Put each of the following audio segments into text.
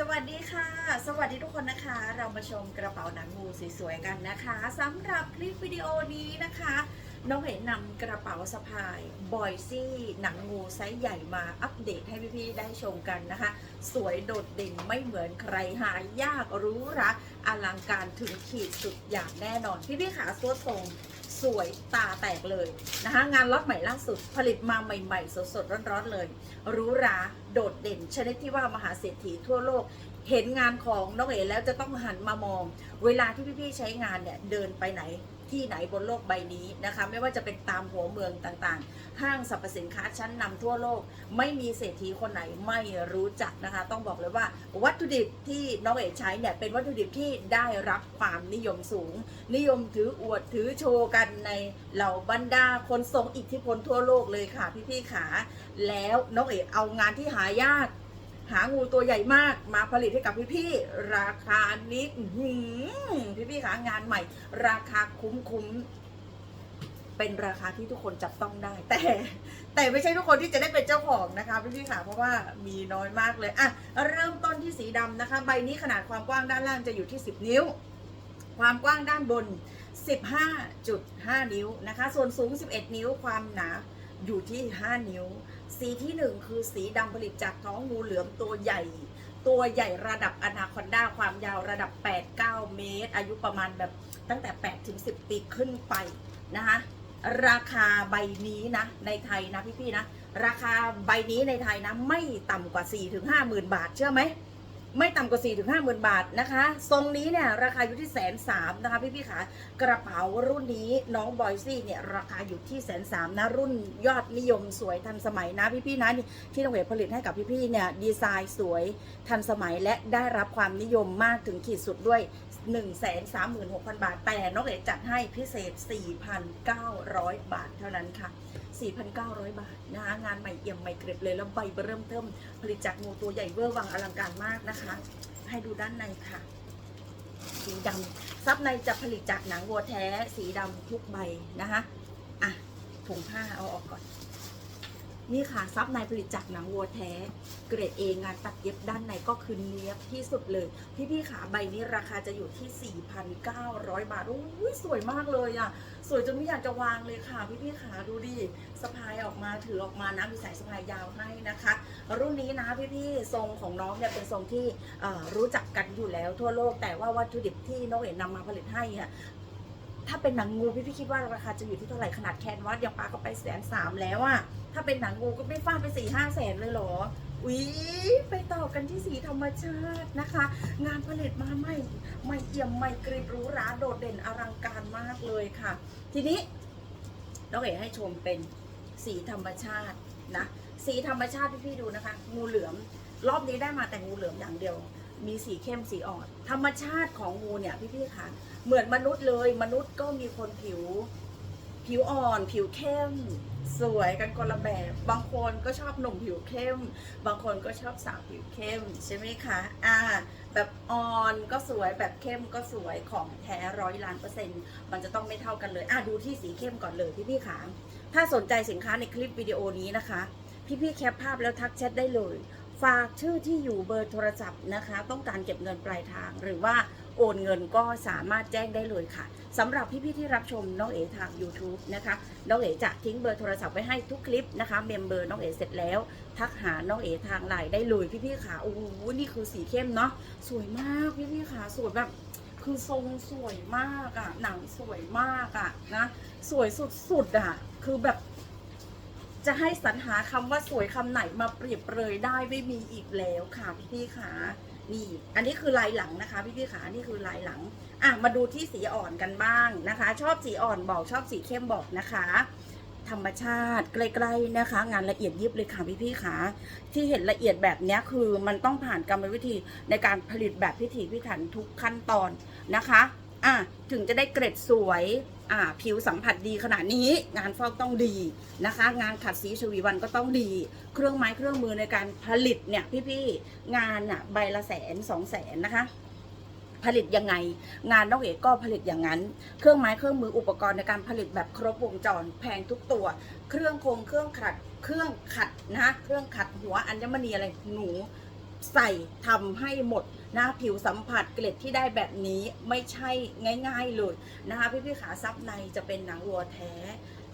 สวัสดีค่ะ สวัสดีทุกคนนะคะ เรามาชมกระเป๋าหนังงูสวยๆกันนะคะสำหรับคลิปวิดีโอนี้นะคะ น้องเห็นนำกระเป๋าสะพายบอยซี่หนังงูไซส์ใหญ่มาอัปเดตให้พี่ๆได้ชมกันนะคะ สวยโดดเด่นไม่เหมือนใครหายากรู้รักอลังการถึงขีดสุดอย่างแน่นอน พี่ๆขาสวดทรง สวยตาแตกเลยนะคะ งานล็อตใหม่ล่าสุด ผลิตมาใหม่ ๆ สดๆร้อนๆเลยหรู้ราโดดเด่น ชนิดที่ว่ามหาเศรษฐีทั่วโลกเห็นงานของน้องเอ๋แล้วจะต้องหันมามอง เวลาที่พี่ๆใช้งานเนี่ยเดินไปไหน ที่ไหนบนโลกใบนี้นะคะ ไม่ว่าจะเป็นตามหัวเมืองต่างๆ ห้างสรรพสินค้าชั้นนำทั่วโลก ไม่มีเศรษฐีคนไหนไม่รู้จักนะคะ ต้องบอกเลยว่าวัตถุดิบที่น้องเอ๋ใช้เนี่ยเป็นวัตถุดิบที่ได้รับความนิยมสูง นิยมถืออวดถือโชว์กันในเหล่าบรรดาคนทรงอิทธิพลทั่วโลกเลยค่ะพี่ๆขาแล้วน้องเอ๋เอางานที่หายาก หางูตัวใหญ่มากมาผลิตให้กับพี่ๆ ราคานี้อื้อหือพี่ๆขางานใหม่ ราคาคุ้มๆ เป็นราคาที่ทุกคนจับต้องได้ แต่ แต่ไม่ใช่ทุกคนที่จะได้เป็นเจ้าของนะคะพี่ๆค่ะเพราะว่ามีน้อยมากเลยอะเริ่มต้นที่สีดำนะคะ ใบนี้ขนาดความกว้างด้านล่างจะอยู่ที่ 10 นิ้ว ความกว้างด้านบน 15.5 นิ้วนะคะ ส่วนสูง 11 นิ้วความหนา อยู่ที่ 5 นิ้ว สีที่ 1 คือสีดำผลิตจากท้องงูเหลือมตัวใหญ่ ตัวใหญ่ระดับอนาคอนดาความยาวระดับ 8-9 เมตร อายุประมาณแบบตั้งแต่ 8-10 ปีขึ้นไปนะคะราคาใบนี้นะในไทยนะพี่ๆนะ ราคาใบนี้ในไทยนะ ไม่ต่ำกว่า 4-5 หมื่นบาทเชื่อไหม ไม่ต่ำกว่า4ถึง5 0,000บาทนะคะ ทรงนี้เนี่ยราคาอยู่ที่แสนสามนะคะพี่พี่ขากระเป๋ารุ่นนี้น้องบอยซี่เนี่ยราคาอยู่ที่แสนสามนะรุ่นยอดนิยมสวยทันสมัยนะพี่พี่นะนี่ที่น้องเวผลิตให้กับพี่พี่เนี่ยดีไซน์สวยทันสมัยและได้รับความนิยมมากถึงขีดสุดด้วย 1 3 6 0 0 0 บาท แต่น้องเอ๋จัดให้พิเศษ 4,900 บาทเท่านั้นค่ะ 4,900 บาทนะคะงานใหม่เอี่ยมใหม่เกร็บเลยแล้วใบเริ่มเทิมผลิตจากงูตัวใหญ่เวอร์วังอลังการมากนะคะ ให้ดูด้านในค่ะ สีดำซับในจะผลิตจากหนังวัวแท้ สีดำทุกใบนะคะอะถุงผ้าเอาออกก่อน นี่ค่ะซับในผลิตจากหนังวัวแท้ เกรดเองานตัดเย็บด้านในก็คือเนี้ยบที่สุดเลย พี่ๆขาใบนี้ราคาจะอยู่ที่ 4,900 บาทอุ้ยสวยมากเลยอะ สวยจนไม่อยากจะวางเลยค่ะ พี่ๆขาดูดิสะพายออกมาถือออกมานะมีสายสะพายยาวให้นะคะ รุ่นนี้นะพี่ๆทรงของน้องเนี่ยเป็นทรงที่รู้จักกันอยู่แล้วทั่วโลกแต่ว่าวัตถุดิบที่น้องเอ๋นำมาผลิตให้อะ ถ้าเป็นหนังงูพี่ๆคิดว่าราคาจะอยู่ที่เท่าไหร่ขนาดแคนวาสยังปาก็ไปแสนสามแล้วอะถ้าเป็นหนังงูก็ไม่ฟาดไปสี่ห้าแสนเลยเหรออุ๊ยไปต่อกันที่สีธรรมชาตินะคะ งานผลิตมาใหม่ใหม่เอี่ยมใหม่กรีบรูหราโดดเด่นอลังการมากเลยค่ะ ทีนี้น้องเอ๋ให้ชมเป็นสีธรรมชาตินะสีธรรมชาติพี่ๆดูนะคะ งูเหลือม รอบนี้ได้มาแต่งูเหลือมอย่างเดียว มีสีเข้มสีอ่อน ธรรมชาติของงูเนี่ยพี่ๆค่ะเหมือนมนุษย์เลย มนุษย์ก็มีคนผิว ผิวอ่อน ผิวเข้ม สวยกันคนละแบบ บางคนก็ชอบหนุ่มผิวเข้ม บางคนก็ชอบสาวผิวเข้มใช่ไหมคะอ่าแบบอ่อนก็สวยแบบเข้มก็สวยของแท้ร้อยล้านเปอร์เซ็นต์มันจะต้องไม่เท่ากันเลยอะดูที่สีเข้มก่อนเลยพี่พี่ๆขาถ้าสนใจสินค้าในคลิปวิดีโอนี้นะคะ พี่พี่ๆแคปภาพแล้วทักแชทได้เลย ฝากชื่อที่อยู่เบอร์โทรศัพท์นะคะ ต้องการเก็บเงินปลายทาง หรือว่าโอนเงินก็สามารถแจ้งได้เลยค่ะสำหรับพี่ๆที่รับชมน้องเอ๋ทาง YouTube นะคะน้องเอ๋จะทิ้งเบอร์โทรศัพท์ไว้ให้ทุกคลิปนะคะเมมเบอร์น้องเอ๋เสร็จแล้ว ทักหาน้องเอ๋ทางไลน์ได้เลยพี่ๆค่ะโอ้โหนี่คือสีเข้มเนาะสวยมากพี่ๆค่ะสวยแบบคือทรงสวยมากอะหนังสวยมากอะนะสวยสุดๆอะคือแบบ จะให้สรรหาคำว่าสวยคำไหนมาเปรียบเปรยได้ไม่มีอีกแล้วค่ะพี่ๆค่ะนี่อันนี้คือลายหลังนะคะ พี่ๆค่ะนี่คือลายหลัง อะมาดูที่สีอ่อนกันบ้างนะคะ ชอบสีอ่อนบอกชอบสีเข้มบอกนะคะ ธรรมชาติใกล้ๆนะคะ งานละเอียดยิบเลยค่ะพี่ๆค่ะที่เห็นละเอียดแบบนี้คือมันต้องผ่านกรรมวิธีในการผลิตแบบพิถีพิถันทุกขั้นตอนนะคะ อะถึงจะได้เกร็ดสวยอ่าผิวสัมผัสดีขนาดนี้ งานฟอกต้องดีนะคะ งานขัดสีชวีวันก็ต้องดี เครื่องไม้เครื่องมือในการผลิตเนี่ยพี่ๆงานอะใบละแสนสองแสนนะคะผลิตยังไง งานนองเอกก็ผลิตอย่างนั้น เครื่องไม้เครื่องมืออุปกรณ์ในการผลิตแบบครบวงจรแพงทุกตัว เครื่องคงเครื่องขัดเครื่องขัดนะเครื่องขัดหัวอัญมณีอะไรหนูใส่ทำให้หมด นะผิวสัมผัสเกล็ดที่ได้แบบนี้ไม่ใช่ง่าย ๆเลยนะคะพี่พี่ๆขาซับในจะเป็นหนังวัวแท้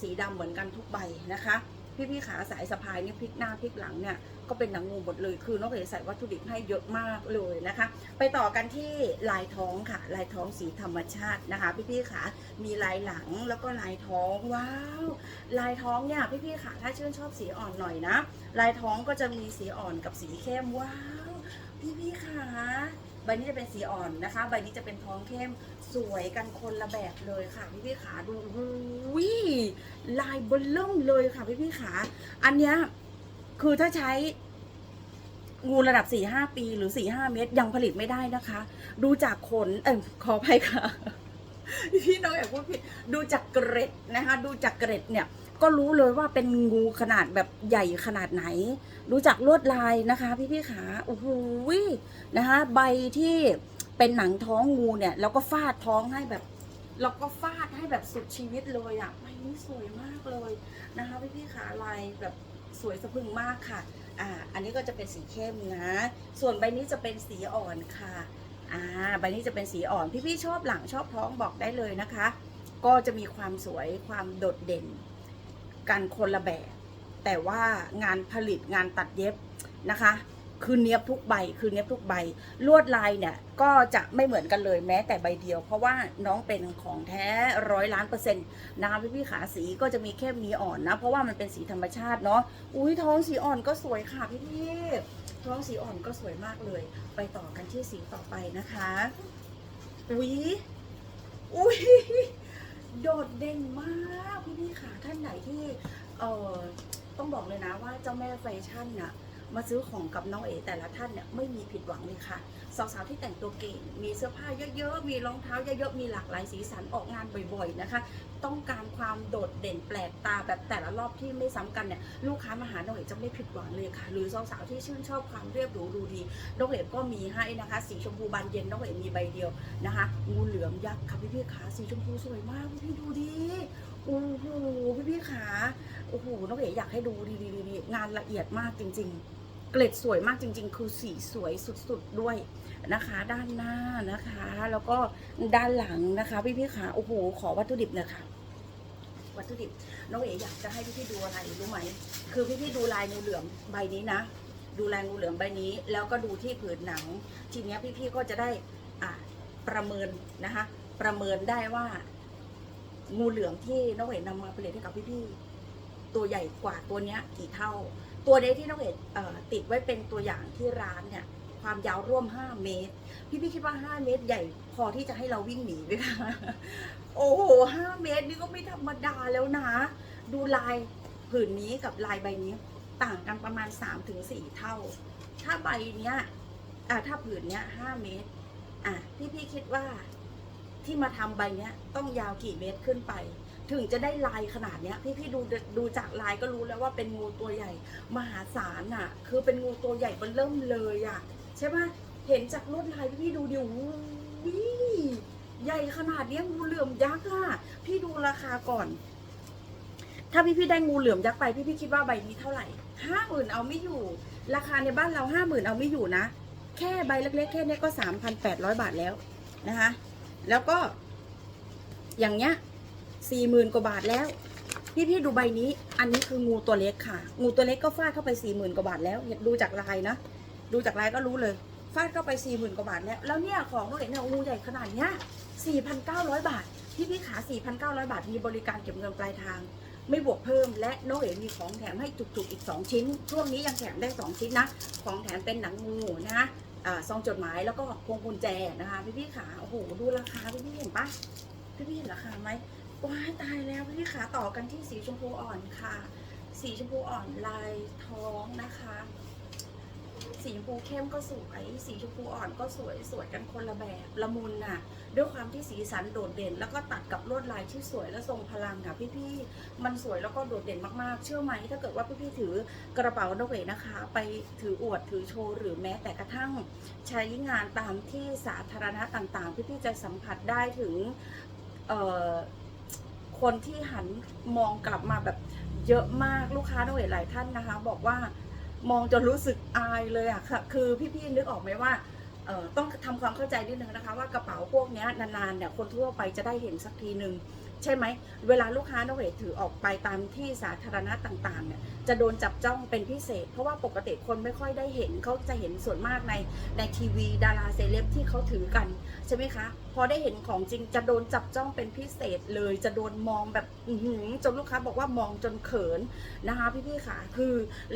สีดำเหมือนกันทุกใบนะคะพี่พี่ๆขาสายสะพายนี่พลิกหน้าพลิกหลังเนี่ยก็เป็นหนังงูหมดเลย คือนองเอ๋ใส่วัตถุดิบให้เยอะมากเลยนะคะ ไปต่อกันที่ลายท้องค่ะ ลายท้องสีธรรมชาตินะคะ พี่พี่ๆขามีลายหลังแล้วก็ลายท้องว้าวลายท้องเนี่ยพี่พี่ๆขาถ้าชื่นชอบสีอ่อนหน่อยนะ ลายท้องก็จะมีสีอ่อนกับสีเข้มว้าว พี่พี่ขาใบนี้จะเป็นสีอ่อนนะคะ ใบนี้จะเป็นท้องเข้มสวยกันคนละแบบเลยค่ะพี่พี่ขาดูหูยลายเบลเริ่มเลยค่ะพี่พี่ขาอันเนี้ยคือถ้าใช้งูระดับ 4 5 ปีหรือ 4 5 เมตร ยังผลิตไม่ได้นะคะ ดูจากขน เออขออภัยค่ะ พี่น้องอยากพูดผิด ดูจากเกร็ดนะคะ ดูจากเกร็ดเนี่ย ก็รู้เลยว่าเป็นงูขนาดแบบใหญ่ขนาดไหน รู้จักลวดลายนะคะพี่พี่ๆขาโอ้โหนะคะใบที่เป็นหนังท้องงูเนี่ยแล้วก็ฟาดท้องให้แบบเราก็ฟาดให้แบบสุดชีวิตเลยอะ่ะใบนี้สวยมากเลยนะคะพี่พี่ๆขาลายแบบสวยสะพึงมากค่ะ อ่า อันนี้ก็จะเป็นสีเข้มนะ ส่วนใบนี้จะเป็นสีอ่อนค่ะ อ่า ใบนี้จะเป็นสีอ่อน พี่ๆชอบหลังชอบท้องบอกได้เลยนะคะ ก็จะมีความสวยความโดดเด่น กันคนละแบบ แต่ว่างานผลิตงานตัดเย็บนะคะ คือเนี้ยบทุกใบคือเนี้ยบทุกใบ ลวดลายเนี่ยก็จะไม่เหมือนกันเลยแม้แต่ใบเดียว เพราะว่าน้องเป็นของแท้ร้อยล้านเปอร์เซ็นต์นะคะพี่พี่ๆขาสีก็จะมีเข้มมีอ่อนนะ เพราะว่ามันเป็นสีธรรมชาติเนาะอุ้ยท้องสีอ่อนก็สวยค่ะพี่พี่ๆท้องสีอ่อนก็สวยมากเลย ไปต่อกันที่สีต่อไปนะคะอุ้ยอุ้ย โดดเด่นมากพี่พี่ค่ะท่านไหนที่เออต้องบอกเลยนะว่าเจ้าแม่แฟชั่นน่ะมาซื้อของกับน้องเอ๋แต่ละท่านเนี่ยไม่มีผิดหวังเลยค่ะ สาวๆที่แต่งตัวเก่ง มีเสื้อผ้าเยอะๆ มีรองเท้าเยอะๆ มีหลากหลายสีสันออกงานบ่อยๆนะคะ ต้องการความโดดเด่นแปลกตาแบบแต่ละรอบที่ไม่ซ้ำกันเนี่ยลูกค้ามาหาน้องเอ๋จะไม่ผิดหวังเลยค่ะ หรือสาวๆที่ชื่นชอบความเรียบหรูดูดีน้องเอ๋ก็มีให้นะคะ สีชมพูบานเย็นน้องเอ๋มีใบเดียวนะคะงูเหลือมยักษ์ค่ะพี่ๆขาสีชมพูสวยมากพี่ดูดิโอ้โหพี่ๆขาโอ้โหน้องเอ๋อยากให้ดูดีดีดีงานละเอียดมากจริง ๆ เกล็ดสวยมากจริง ๆ คือสีสวยสุดๆด้วยนะคะ ด้านหน้านะคะ แล้วก็ด้านหลังนะคะพี่ๆขาโอ้โหขอวัตถุดิบหน่อยค่ะวัตถุดิบน้องเอ๋อยากจะให้พี่ๆดูอะไรรู้ไหมคือพี่ๆดูลายงูเหลือมใบนี้นะ ดูลายงูเหลือมใบนี้ แล้วก็ดูที่ผืนหนัง ทีเนี้ยพี่ๆก็จะได้อ่าประเมินนะคะ ประเมินได้ว่า งูเหลือมที่น้องเอ๋นำมาผลิตให้กับพี่ๆตัวใหญ่กว่าตัวเนี้ยกี่เท่า ตัวเนี้ยที่น้องเอ๋เอ่อติดไว้เป็นตัวอย่างที่ร้านเนี่ย ความยาวร่วม 5 เมตร พี่พี่คิดว่า 5 เมตรใหญ่พอที่จะให้เราวิ่งหนีไหมคะโอ้โห5เมตรนี่ก็ไม่ธรรมดาแล้วนะ ดูลายผืนนี้กับลายใบนี้ ต่างกันประมาณ 3-4 เท่า ถ้าใบเนี้ยถ้าผืนเนี้ย5เมตร อะพี่พี่คิดว่าที่มาทำใบเนี้ยต้องยาวกี่เมตรขึ้นไป ถึงจะได้ลายขนาดเนี้ยพี่พี่ดูดูจากลายก็รู้แล้วว่าเป็นงูตัวใหญ่ มหาศาลอะ คือเป็นงูตัวใหญ่มันเริ่มเลยอะ ใช่ปะเห็นจากลวดลายพี่พี่ดูดิวิใหญ่ขนาดเนี้ยงูเหลือมยักษ์อะ พี่ดูราคาก่อน ถ้าพี่พี่ได้งูเหลือมยักษ์ไปพี่พี่คิดว่าใบนี้เท่าไหร่ห้าหมื่นเอาไม่อยู่ ราคาในบ้านเราห้าหมื่นเอาไม่อยู่นะ แค่ใบเล็กๆแค่เนี้ยก็สามพันแปดร้อยบาทแล้วนะคะ แล้วก็ อย่างเงี้ย สี่หมื่นกว่าบาทแล้ว พี่พี่ดูใบนี้ อันนี้คืองูตัวเล็กค่ะ งูตัวเล็กก็ฟาดเข้าไปสี่หมื่นกว่าบาทแล้วเห็นดูจากลายนะ ดูจากลายก็รู้เลย ฟาดเข้าไปสี่หมื่นกว่าบาทแล้ว แล้วเนี่ยของเราเห็นเนี่ยงูใหญ่ขนาดเนี้ยสี่พันเก้าร้อยบาท พี่พี่ขาสี่พันเก้าร้อยบาท มีบริการเก็บเงินปลายทาง ไม่บวกเพิ่ม และน้องเอ๋มีของแถมให้จุกๆอีก2ชิ้น ช่วงนี้ยังแถมได้2ชิ้นนะ ของแถมเป็นหนังงูนะคะซองจดหมายแล้วก็พวงกุญแจนะคะ พี่พี่ขาโอ้โหดูราคาพี่พี่เห็นปะพี่พี่เห็นราคาไหม ว้ายตายแล้วพี่ขาต่อกันที่สีชมพูอ่อนค่ะ สีชมพูอ่อนลายท้องนะคะ สีชมพูเข้มก็สวยสีชมพูอ่อนก็สวยสวยกันคนละแบบละมุนน่ะ ด้วยความที่สีสันโดดเด่น แล้วก็ตัดกับลวดลายที่สวยและทรงพลังค่ะพี่ๆมันสวยแล้วก็โดดเด่นมากๆ เชื่อไหมถ้าเกิดว่าพี่ๆถือกระเป๋านกเวนะคะ ไปถืออวดถือโชว์หรือแม้แต่กระทั่งใช้งานตามที่สาธารณะต่างๆ พี่ๆจะสัมผัสได้ถึงเอ่อ คนที่หันมองกลับมาแบบเยอะมากลูกค้านกเวหลายท่านนะคะ บอกว่ามองจนรู้สึกอายเลยอะค่ะ คือพี่ๆนึกออกไหมว่าต้องทำความเข้าใจนิดนึงนะคะ ว่ากระเป๋าพวกนี้นานๆเนี่ยคนทั่วไปจะได้เห็นสักทีหนึ่ง ใช่ไหม เวลาลูกค้าน้องเอ๋ถือออกไปตามที่สาธารณะต่างๆเนี่ยจะโดนจับจ้องเป็นพิเศษ เพราะว่าปกติคนไม่ค่อยได้เห็นเขาจะเห็นส่วนมากในในทีวี ดาราเซเลบที่เขาถือกันใช่ไหมคะ พอได้เห็นของจริงจะโดนจับจ้องเป็นพิเศษเลย จะโดนมองแบบจนลูกค้าบอกว่ามองจนเขินนะคะพี่ๆค่ะคือ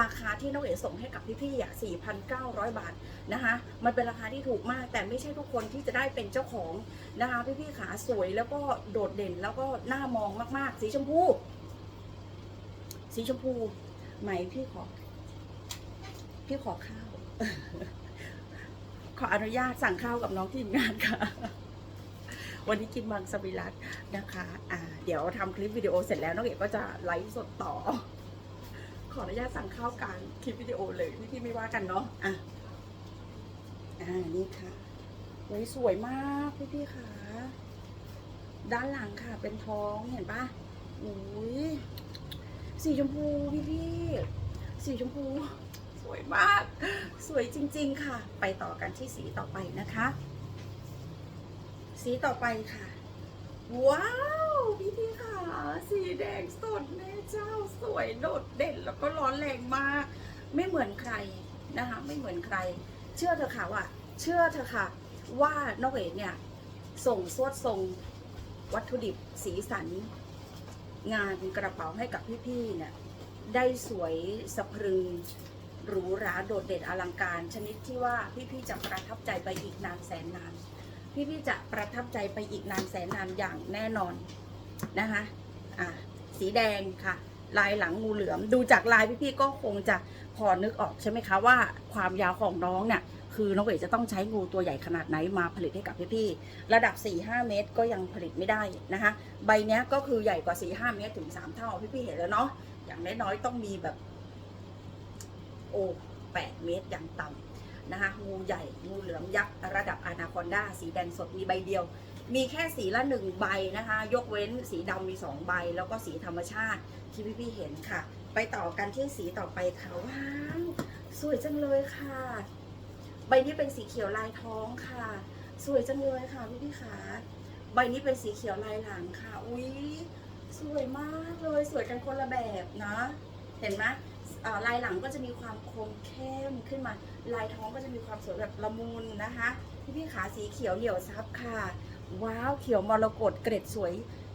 ราคาที่น้องเอ๋ส่งให้กับพี่ๆอะ4,900 บาทนะคะมันเป็นราคาที่ถูกมาก แต่ไม่ใช่ทุกคนที่จะได้เป็นเจ้าของนะคะพี่ๆขาสวยแล้วก็โดดเด่นแล้วก็น่ามองมาก ๆ สีชมพู สีชมพูไหมพี่ขอ พี่ขอข้าว ขออนุญาตสั่งข้าวกับน้องทีมงานค่ะ วันนี้กินมังสวิรัตนะคะ อ่า เดี๋ยวทำคลิปวิดีโอเสร็จแล้วน้องเอกก็จะไลฟ์สดต่อ ขออนุญาตสั่งข้าวกลารคลิปวิดีโอเลยพี่พี่ไม่ว่ากันเนาะ อะ อ่า นี่ค่ะโอ้ยสวยมากพี่พี่ค่ะ ด้านหลังค่ะเป็นท้องเห็นปะอุ้ยสีชมพูพี่พี่สีชมพูสวยมาก สวยจริง ๆ ค่ะ ไปต่อกันที่สีต่อไปนะคะ สีต่อไปค่ะ ว้าว พี่พี่ค่ะ สีแดงสดแม่เจ้าสวยโดดเด่นแล้วก็ร้อนแรงมาก ไม่เหมือนใครนะคะ ไม่เหมือนใคร เชื่อเถอค่ะว่า เชื่อเถอค่ะ ว่านอกเอกเนี่ยส่งสวดทรง วัตถุดิบสีสัน งานกระเป๋าให้กับพี่ๆเนี่ยได้สวยสะพรึงหรูหราโดดเด่นอลังการ ชนิดที่ว่าพี่ๆจะประทับใจไปอีกนานแสนนาน พี่ๆจะประทับใจไปอีกนานแสนนานอย่างแน่นอนนะคะอะสีแดงค่ะ ลายหลังงูเหลือมดูจากลายพี่ๆก็คงจะพอนึกออกใช่ไหมคะว่าความยาวของน้องเนี่ย คือน้องเอ๋จะต้องใช้งูตัวใหญ่ขนาดไหนมาผลิตให้กับพี่ๆระดับ 4-5 เมตรก็ยังผลิตไม่ได้นะคะ ใบเนี้ยก็คือใหญ่กว่า 4-5 เมตรถึง 3 เท่าพี่ๆเห็นแล้วเนาะอย่างน้อยๆต้องมีแบบโอ้8เมตรอย่างต่ำนะคะงูใหญ่งูเหลือมยักษ์ระดับอนาคอนดาสีแดงสดมีใบเดียว มีแค่สีละหนึ่งใบนะคะ ยกเว้นสีดำมีสองใบ แล้วก็สีธรรมชาติที่พี่ๆเห็นค่ะ ไปต่อกันที่สีต่อไปค่ะว้าวสวยจังเลยค่ะ ใบนี้เป็นสีเขียวลายท้องค่ะ สวยจังเลยค่ะพี่พี่ขาใบนี้เป็นสีเขียวลายหลังค่ะ อุ้ยสวยมากเลยสวยกันคนละแบบนะ เห็นไหมลายหลังก็จะมีความคมเข้มขึ้นมา ลายท้องก็จะมีความสวยแบบละมุนนะคะ พี่พี่ขาสีเขียวเหนียวซับค่ะ ว้าวเขียวมรกตเกร็ดสวย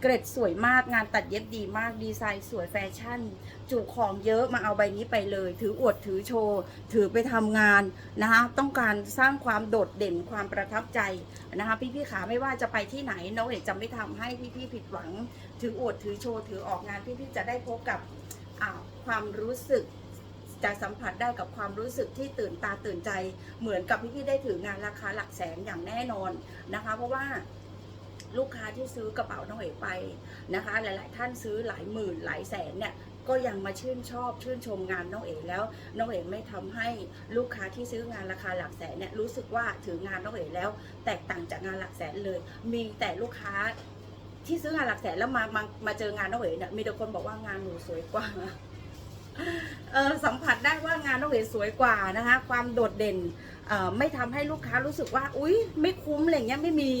เกร็ดสวยมากงานตัดเย็บดีมากดีไซน์สวยแฟชั่น จุของเยอะมาเอาใบนี้ไปเลย ถืออวดถือโชว์ ถือไปทำงานนะคะต้องการสร้างความโดดเด่นความประทับใจนะคะพี่ๆขาไม่ว่าจะไปที่ไหนน้องเอกจะไม่ทำให้พี่ๆผิดหวัง ถืออวดถือโชว์ถือออกงานพี่ๆจะได้พบกับความรู้สึกจะสัมผัสได้กับความรู้สึกที่ตื่นตาตื่นใจ เหมือนกับพี่ๆได้ถืองานราคาหลักแสนอย่างแน่นอนนะคะ เพราะว่า ลูกค้าที่ซื้อกระเป๋าน้องเอ๋ไปนะคะ หลาย ๆ ท่านซื้อหลายหมื่นหลายแสนเนี่ยก็ยังมาชื่นชอบชื่นชมงานน้องเอ๋แล้วน้องเอ๋ไม่ทำให้ลูกค้าที่ซื้องานราคาหลักแสนเนี่ยรู้สึกว่าถืองานน้องเอ๋แล้ว แตกต่างจากงานหลักแสนเลย มีแต่ลูกค้าที่ซื้องานหลักแสนแล้วมามามาเจองานน้องเอ๋เนี่ยมีแต่คนบอกว่างานหนูสวยกว่าสัมผัสได้ว่างานน้องเอ๋สวยกว่านะคะ ความโดดเด่น ไม่ทำให้ลูกค้ารู้สึกว่า อุ๊ย ไม่คุ้มอะไรเงี้ยไม่มี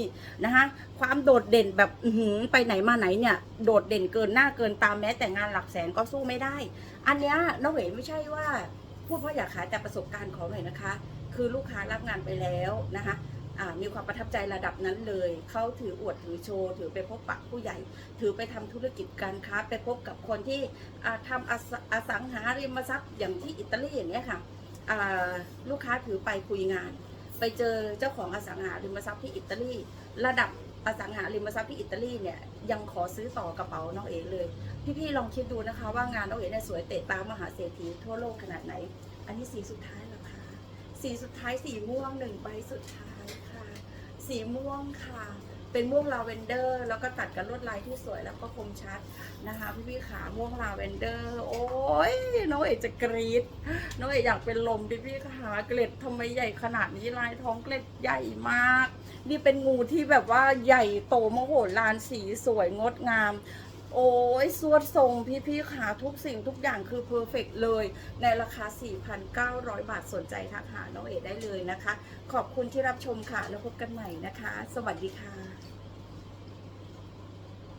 นะคะความโดดเด่นแบบหไปไหนมาไหนเนี่ย โดดเด่นเกินหน้าเกินตามแม้แต่งานหลักแสนก็สู้ไม่ได้ อันเนี้ยน้องเอ๋ไม่ใช่ว่า พูดเพราะอยากขายแต่ประสบการณ์ของหน่อยนะคะ คือลูกค้ารับงานไปแล้วนะคะมีความประทับใจระดับนั้นเลย เขาถืออวดถือโชว์ ถือไปพบปะผู้ใหญ่ ถือไปทำธุรกิจการค้า ไปพบกับคนที่อ่าทำอสังหาริมทรัพย์อย่างที่อิตาลีอย่างเงี้ยค่ะ ลูกค้าถือไปคุยงาน ไปเจอเจ้าของอสังหาริมทรัพย์ที่อิตาลีระดับอสังหาริมทรัพย์ที่อิตาลีเนี่ยยังขอซื้อต่อกระเป๋าน้องเอ๋เลย พี่ๆลองคิดดูนะคะ ว่างานน้องเอ๋เนี่ยสวยเตะตามหาเศรษฐีทั่วโลกขนาดไหน อันนี้สีสุดท้ายแล้วค่ะสีสุดท้ายสีม่วงหนึ่งใบสุดท้ายค่ะ สีม่วงค่ะ เป็นม่วงลาเวนเดอร์ แล้วก็ตัดกับลวดลายที่สวยแล้วก็คมชัดนะคะ พี่พี่ขาม่วงลาเวนเดอร์ โอ้ยน้องเอกจะกรี๊ดน้องเอกอยากเป็นลมพี่พี่ขาเกล็ดทำไมใหญ่ขนาดนี้ลายท้องเกล็ดใหญ่มาก นี่เป็นงูที่แบบว่าใหญ่โตมโหฬารสีสวยงดงามโอ้ยสวดทรงพี่ๆค่ะทุกสิ่งทุกอย่างคือเพอร์เฟกเลย ในราคา 4,900 บาทสนใจทักหาน้องเอ๋ได้เลยนะคะ ขอบคุณที่รับชมค่ะ แล้วพบกันใหม่นะคะ สวัสดีค่ะ